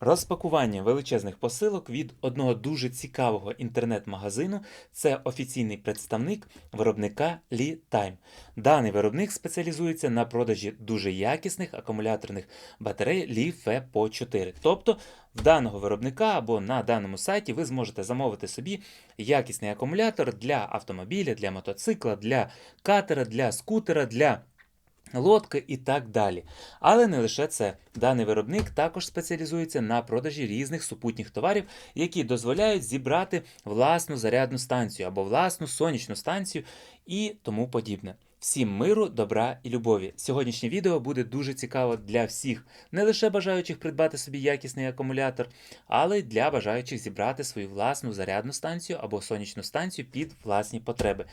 Розпакування величезних посилок від одного дуже цікавого інтернет-магазину це офіційний представник виробника Li Time. Даний виробник спеціалізується на продажі дуже якісних акумуляторних батарей Li FePo 4. Тобто в даного виробника або на даному сайті ви зможете замовити собі якісний акумулятор для автомобіля, для мотоцикла, для катера, для скутера, для лодки і так далі. Але не лише це. Даний виробник також спеціалізується на продажі різних супутніх товарів, які дозволяють зібрати власну зарядну станцію або власну сонячну станцію і тому подібне. Всім миру, добра і любові. Сьогоднішнє відео буде дуже цікаво для всіх, не лише бажаючих придбати собі якісний акумулятор, але й для бажаючих зібрати свою власну зарядну станцію або сонячну станцію під власні потреби.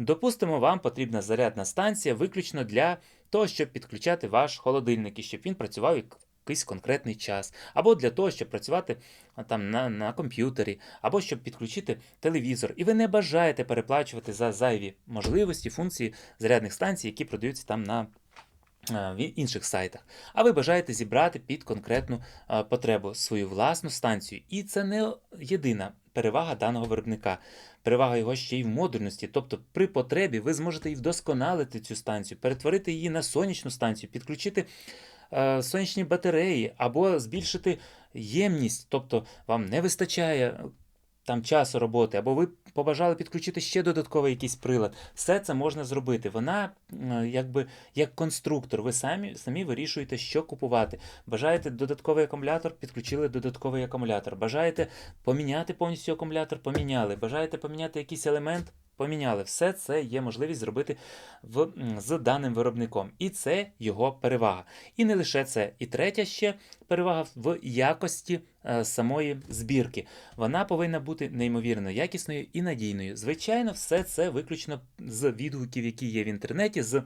Допустимо, вам потрібна зарядна станція виключно для того, щоб підключати ваш холодильник і щоб він працював якийсь конкретний час, або для того, щоб працювати там на, на комп'ютері, або щоб підключити телевізор. І ви не бажаєте переплачувати за зайві можливості, функції зарядних станцій, які продаються там на в інших сайтах. А ви бажаєте зібрати під конкретну потребу свою власну станцію. І це не єдина перевага даного виробника. Перевага його ще й в модульності. Тобто, при потребі ви зможете і вдосконалити цю станцію, перетворити її на сонячну станцію, підключити е, сонячні батареї або збільшити ємність. Тобто вам не вистачає е, там часу роботи, або ви побажали підключити ще додатковий якийсь прилад. Все це можна зробити. Вона якби як конструктор. Ви самі самі вирішуєте, що купувати. Бажаєте додатковий акумулятор, підключили додатковий акумулятор. Бажаєте поміняти повністю акумулятор, поміняли. Бажаєте поміняти якийсь елемент. Поміняли все це є можливість зробити в, з даним виробником, і це його перевага. І не лише це. І третя ще перевага в якості е, самої збірки. Вона повинна бути неймовірно якісною і надійною. Звичайно, все це виключно з відгуків, які є в інтернеті, з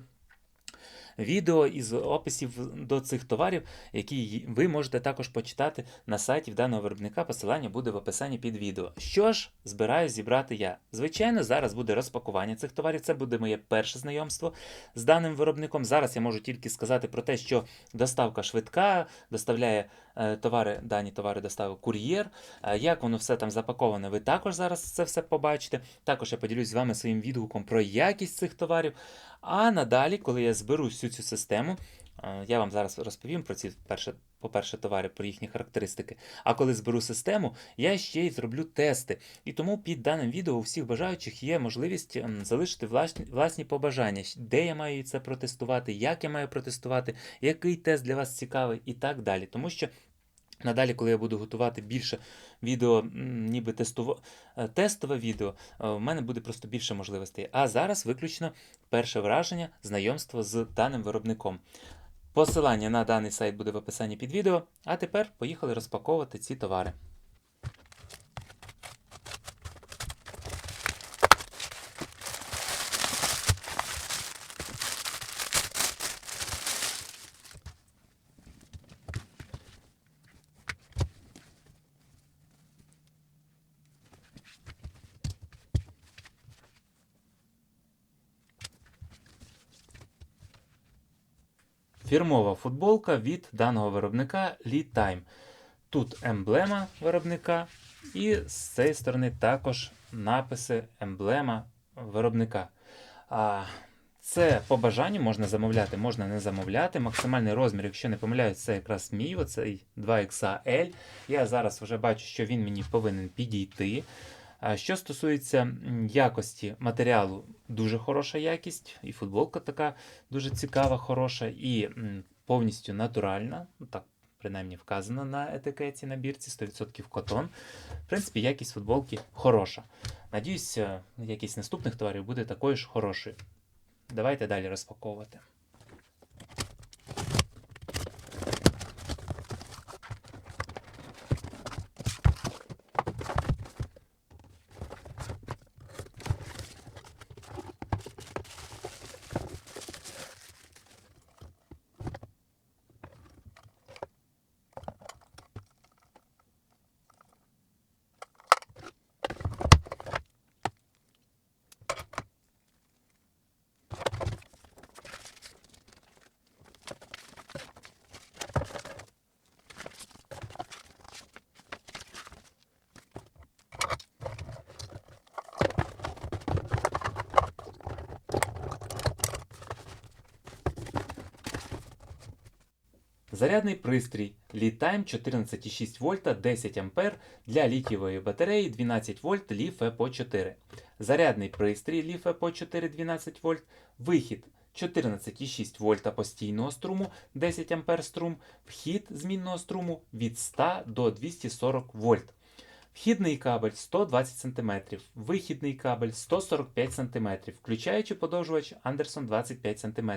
відео із описів до цих товарів, які ви можете також почитати на сайті в даного виробника. Посилання буде в описанні під відео. Що ж збираюсь зібрати я? Звичайно, зараз буде розпакування цих товарів. Це буде моє перше знайомство з даним виробником. Зараз я можу тільки сказати про те, що доставка швидка, доставляє е, товари, дані товари доставив кур'єр. Е, Як воно все там запаковане, ви також зараз це все побачите. Також я поділюсь з вами своїм відгуком про якість цих товарів. А надалі, коли я зберу всю цю систему, е, я вам зараз розповім про ці перше, по-перше, товари, про їхні характеристики. А коли зберу систему, я ще й зроблю тести. І тому під даним відео у всіх бажаючих є можливість залишити власні, власні побажання, де я маю це протестувати, як я маю протестувати, який тест для вас цікавий і так далі. Тому що Надалі, коли я буду готувати більше відео, ніби тестово, е, тестове відео, е, в мене буде просто більше можливостей. А зараз виключно перше враження, знайомство з даним виробником. Посилання на даний сайт буде в описанні під відео. А тепер поїхали розпаковувати ці товари. Фірмова футболка від даного виробника Lead Time. Тут емблема виробника, і з цієї сторони також написи емблема виробника. А, це по бажанню можна замовляти, можна не замовляти. Максимальний розмір, якщо не помиляюсь, це якраз мій, оцей 2XL. Я зараз вже бачу, що він мені повинен підійти. Що стосується якості матеріалу, дуже хороша якість, і футболка така дуже цікава, хороша, і повністю натуральна. Ну, Так, принаймні вказано на етикеті на бірці 100% котон. В принципі, якість футболки хороша. Надіюсь, е, якість наступних товарів буде такою ж хорошою. Давайте далі розпаковувати. Зарядний пристрій LiTime 14,6 вольта 10 А для літієвої батареї 12 вольт LiFePO 4. Зарядний пристрій LiFePO 4 12 вольт. Вихід 14,6 вольта постійного струму 10 А струм. Вхід змінного струму від 100 до 240 вольт. Вхідний кабель 120 см, вихідний кабель 145 см, включаючи подовжувач Anderson 25 см.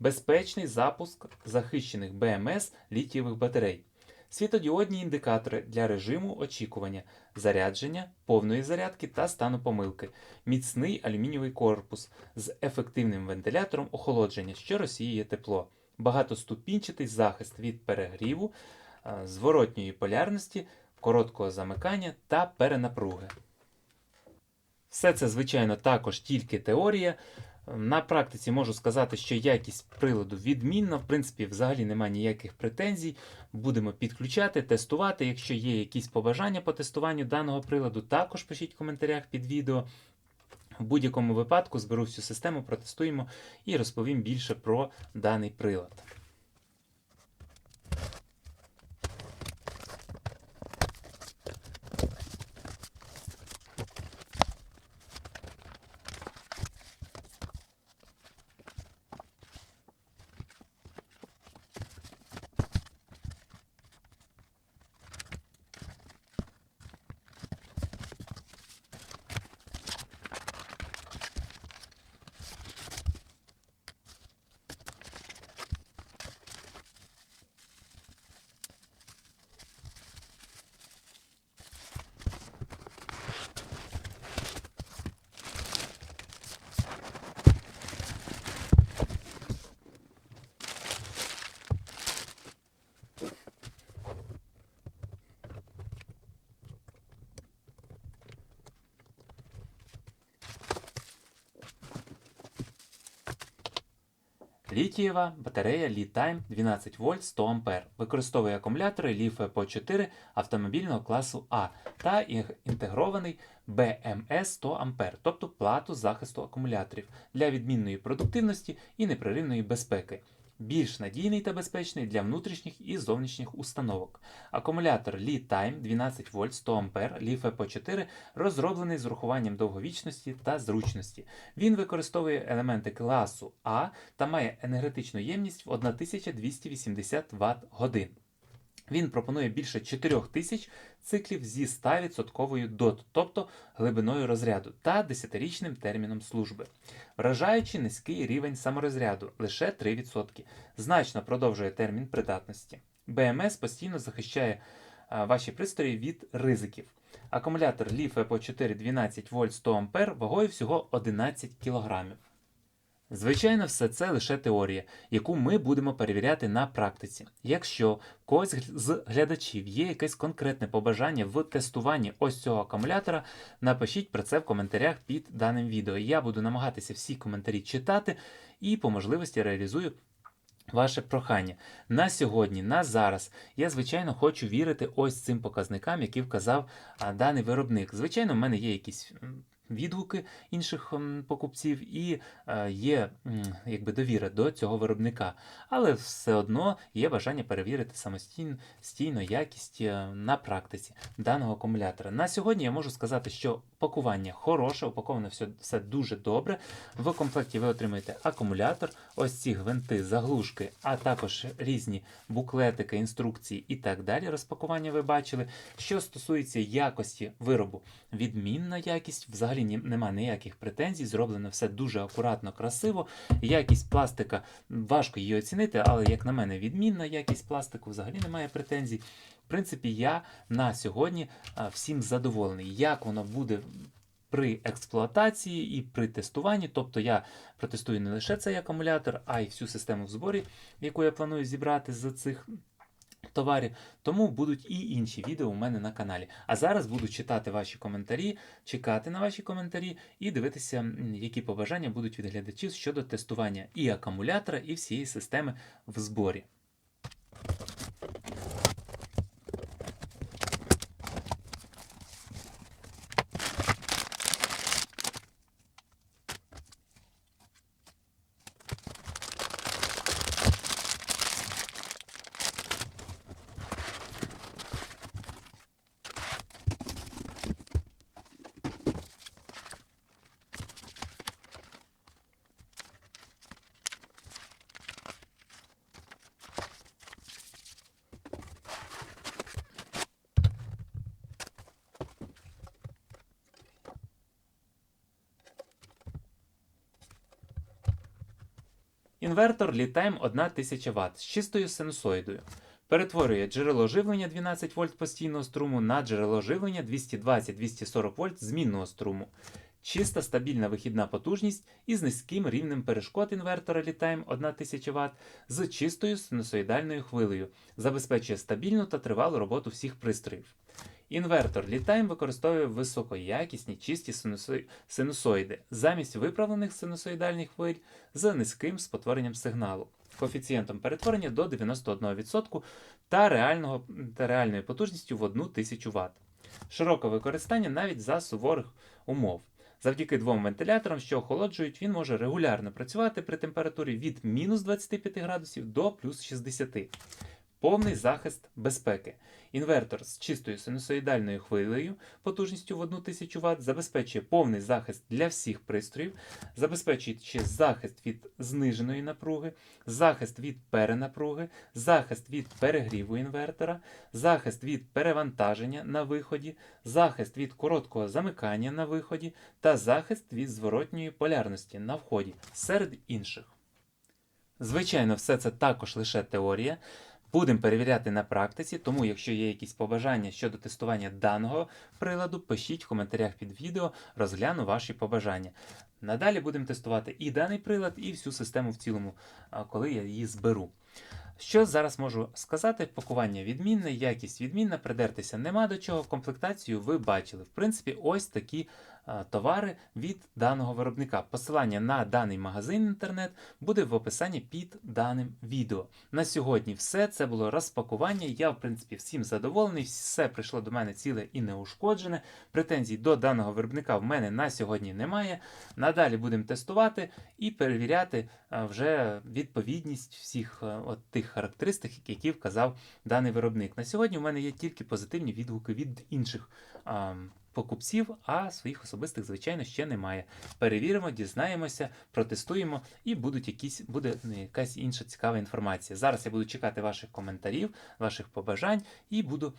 Безпечний запуск захищених БМС літієвих батарей. Світодіодні індикатори для режиму очікування, зарядження, повної зарядки та стану помилки, міцний алюмінієвий корпус з ефективним вентилятором охолодження, що розсіює тепло, багатоступінчатий захист від перегріву, е, зворотньої полярності, короткого замикання та перенапруги. Все це, звичайно, також тільки теорія. На практиці можу сказати, що якість приладу відмінна. В принципі, взагалі немає ніяких претензій. Будемо підключати, тестувати. Якщо є якісь побажання по тестуванню даного приладу, також пишіть в коментарях під відео. В будь-якому випадку зберу всю систему, протестуємо і розповім більше про даний прилад. Літієва батарея LiTime 12 вольт 100 А. Використовує акумулятори LiFePO 4 автомобільного класу А та інтегрований BMS 100 А, тобто плату захисту акумуляторів для відмінної продуктивності і непреривної безпеки. Більш надійний та безпечний для внутрішніх і зовнішніх установок. Акумулятор LiTime 12 вольт 100 А LiFePO 4 розроблений з урахуванням довговічності та зручності. Він використовує елементи класу А та має енергетичну ємність в 1280 Вт годин. Він пропонує більше 4000 циклів зі 100% DOT, тобто глибиною розряду, та 10-річним терміном служби. Вражаючи низький рівень саморозряду лише 3%, значно продовжує термін придатності. БМС постійно захищає ваші пристрої від ризиків. Акумулятор LiFePO 4 12 вольт 100 А вагою всього 11 кг. Звичайно, все це лише теорія, яку ми будемо перевіряти на практиці. Якщо когось з глядачів є якесь конкретне побажання в тестуванні ось цього акумулятора, напишіть про це в коментарях під даним відео. Я буду намагатися всі коментарі читати і по можливості реалізую. Ваше прохання на сьогодні, на зараз, я звичайно хочу вірити ось цим показникам, які вказав даний виробник. Звичайно, в мене є якісь відгуки інших покупців і е, є якби довіра до цього виробника. Але все одно є бажання перевірити самостійно стійно якість е, на практиці даного акумулятора. На сьогодні я можу сказати, що пакування хороше, упаковано все, все дуже добре. В комплекті ви отримаєте акумулятор, ось ці гвинти, заглушки, а також різні буклетики, інструкції і так далі. Розпакування ви бачили. Що стосується якості виробу, відмінна якість, взагалі ні, нема ніяких претензій. Зроблено все дуже акуратно, красиво. Якість пластика важко її оцінити, але як на мене, відмінна якість пластику взагалі немає претензій. В принципі, я на сьогодні всім задоволений. Як воно буде при експлуатації і при тестуванні, тобто я протестую не лише цей акумулятор, а й всю систему в зборі, яку я планую зібрати з цих товарів. Тому будуть і інші відео у мене на каналі. А зараз буду читати ваші коментарі, чекати на ваші коментарі і дивитися, які побажання будуть від глядачів щодо тестування і акумулятора, і всієї системи в зборі. Інвертор Літайм 1000 Вт з чистою синусоїдою. Перетворює джерело живлення 12 вольт постійного струму на джерело живлення 220-240 вольт змінного струму. Чиста стабільна вихідна потужність із низьким рівнем перешкод інвертора Літайм 1000 Вт з чистою синусоїдальною хвилею, забезпечує стабільну та тривалу роботу всіх пристроїв. Інвертор Літайм використовує високоякісні чисті синусоїди замість виправлених синусоїдальних хвиль з низьким спотворенням сигналу, коефіцієнтом перетворення до 91% та, реального, та реальною потужністю в 1000 Вт. Широке використання навіть за суворих умов. Завдяки двом вентиляторам, що охолоджують, він може регулярно працювати при температурі від мінус 25 градусів до плюс 60. Повний захист безпеки. Інвертор з чистою синусоїдальною хвилею потужністю в 1000 Вт забезпечує повний захист для всіх пристроїв, забезпечуючи захист від зниженої напруги, захист від перенапруги, захист від перегріву інвертора, захист від перевантаження на виході, захист від короткого замикання на виході та захист від зворотньої полярності на вході, серед інших. Звичайно, все це також лише теорія. Будемо перевіряти на практиці, тому якщо є якісь побажання щодо тестування даного приладу, пишіть в коментарях під відео, розгляну ваші побажання. Надалі будемо тестувати і даний прилад, і всю систему в цілому, коли я її зберу. Що зараз можу сказати? Пакування відмінне, якість відмінна, придертися нема до чого. Комплектацію ви бачили. В принципі, ось такі товари від даного виробника. Посилання на даний магазин інтернет буде в описанні під даним відео. На сьогодні все. Це було розпакування. Я, в принципі, всім задоволений. Все прийшло до мене ціле і неушкоджене. Претензій до даного виробника в мене на сьогодні немає. Надалі будемо тестувати і перевіряти вже відповідність всіх от тих характеристик, які вказав даний виробник. На сьогодні в мене є тільки позитивні відгуки від інших. Покупців, а своїх особистих, звичайно, ще немає. Перевіримо, дізнаємося, протестуємо і будуть якісь, буде ну, якась інша цікава інформація. Зараз я буду чекати ваших коментарів, ваших побажань і буду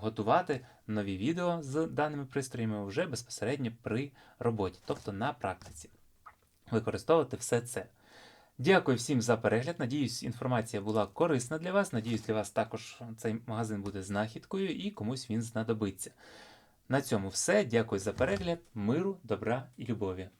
готувати нові відео з даними пристроями вже безпосередньо при роботі, тобто на практиці. Використовувати все це. Дякую всім за перегляд. Надіюсь, інформація була корисна для вас. Надіюсь, для вас також цей магазин буде знахідкою і комусь він знадобиться. На цьому все. Дякую за перегляд, миру, добра і любові.